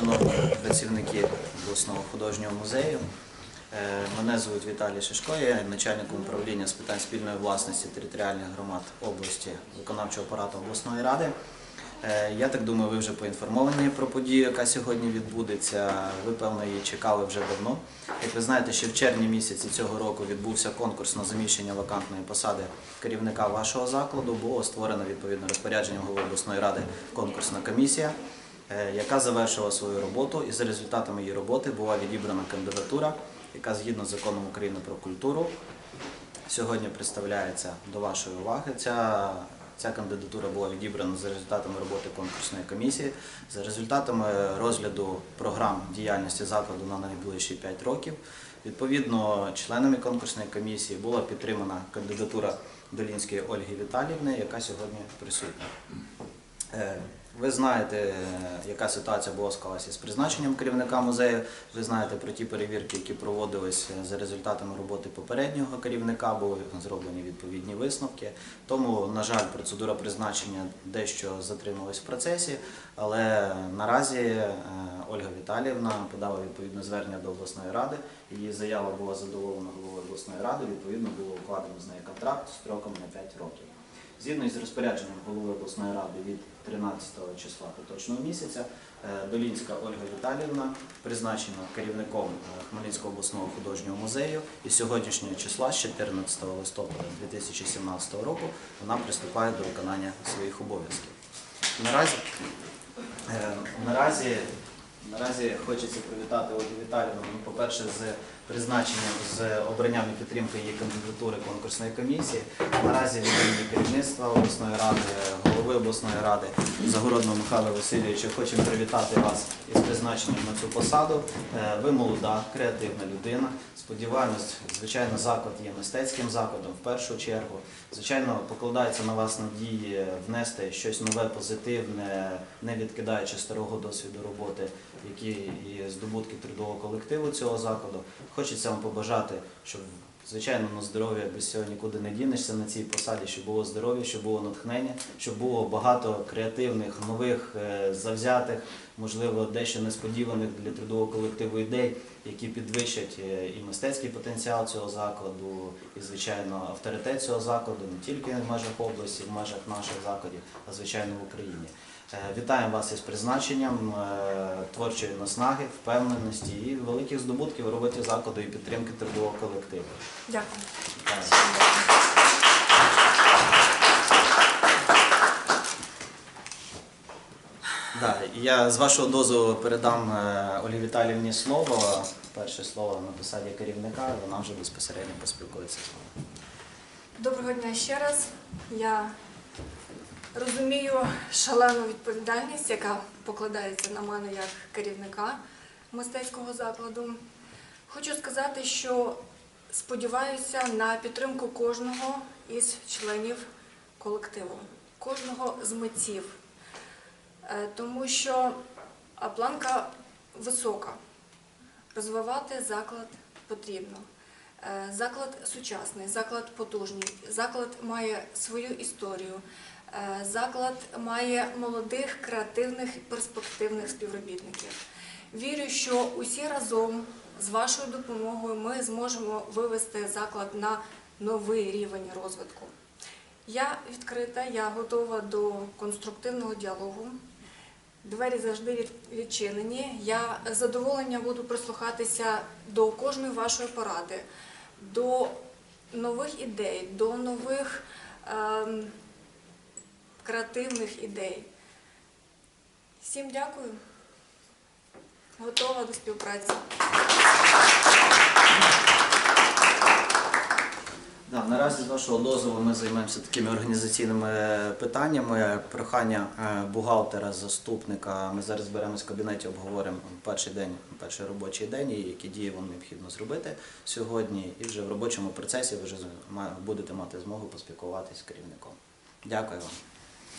шановні працівники обласного художнього музею. Е, Мене звуть Віталій Шишко, я начальником управління з питань спільної власності територіальних громад області виконавчого апарату обласної ради. Е, Я так думаю, ви вже поінформовані про подію, яка сьогодні відбудеться. Ви, певно, її чекали вже давно. Як ви знаєте, ще в червні місяці цього року відбувся конкурс на заміщення вакантної посади керівника вашого закладу. Було створено відповідно розпорядженням голови обласної ради конкурсна комісія, яка завершила свою роботу. І за результатами її роботи була відібрана кандидатура, яка згідно з законом України про культуру сьогодні представляється до вашої уваги. Ця, ця кандидатура була відібрана за результатами роботи конкурсної комісії, за результатами розгляду програм діяльності закладу на найближчі 5 років. Відповідно, членами конкурсної комісії була підтримана кандидатура Долінської Ольги Віталіївни, яка сьогодні присутня. Ви знаєте, яка ситуація була склалася з призначенням керівника музею. Ви знаєте про ті перевірки, які проводились за результатами роботи попереднього керівника, були зроблені відповідні висновки. Тому, на жаль, процедура призначення дещо затрималась в процесі, але наразі е, Ольга Віталіївна подала відповідне звернення до обласної ради. Її заява була задоволена головою обласної ради. Відповідно, було укладено з нею контракт строком на 5 років. Згідно із розпорядженням голови обласної ради від 13 числа поточного місяця, е, Долінська Ольга Віталіївна призначена керівником е, Хмельницького обласного художнього музею і сьогоднішнього числа, з 14 листопада 2017 року, вона приступає до виконання своїх обов'язків. Наразі, е, наразі, наразі хочеться привітати Ольгу Віталіївну, ну, по-перше, з призначенням, з обранням і підтримкою її кандидатури конкурсної комісії. Наразі від імені керівництва обласної ради, голови обласної ради Загородного Михайла Васильовича хочемо привітати вас із призначенням на цю посаду. Е, Ви молода, креативна людина. Сподіваємось, звичайно, заклад є мистецьким закладом в першу чергу. Звичайно, покладається на вас надії внести щось нове, позитивне, не відкидаючи старого досвіду роботи, які і здобутки трудового колективу цього закладу. Хочеться вам побажати, щоб звичайно на здоров'я без цього нікуди не дінешся на цій посаді, щоб було здоров'я, щоб було натхнення, щоб було багато креативних, нових, е, завзятих, можливо, дещо несподіваних для трудового колективу ідей, які підвищать е, і мистецький потенціал цього закладу, і звичайно авторитет цього закладу не тільки в межах області, в межах наших закладів, а звичайно в Україні. Е, Вітаємо вас із призначенням е, творчої наснаги, впевненості і великих здобутків у роботі закладу і підтримки трудового колективу. Дякую. Вітаю. Да, і я з вашого дозволу передам е, Олі Віталіївні слово. Перше слово на посаді керівника, вона вже безпосередньо поспілкується з вами. Доброго дня ще раз. Я розумію шалену відповідальність, яка покладається на мене як керівника мистецького закладу. Хочу сказати, що сподіваюся на підтримку кожного із членів колективу, кожного з митців, тому що планка висока. Розвивати заклад потрібно. Е, Заклад сучасний, заклад потужний, заклад має свою історію, е, заклад має молодих, креативних, перспективних співробітників. Вірю, що усі разом з вашою допомогою ми зможемо вивести заклад на новий рівень розвитку. Я відкрита, я готова до конструктивного діалогу. Двері завжди відчинені. Я з задоволенням буду прислухатися до кожної вашої поради, до нових ідей, до нових ем, креативних ідей. Всім дякую. Готова до співпраці. Да, наразі з вашого дозволу ми займаємося такими організаційними питаннями. Прохання е, бухгалтера, заступника. Ми зараз беремось в кабінеті, обговоримо перший день, перший робочий день, і які дії вам необхідно зробити сьогодні. І вже в робочому процесі ви вже будете мати змогу поспілкуватися з керівником. Дякую вам.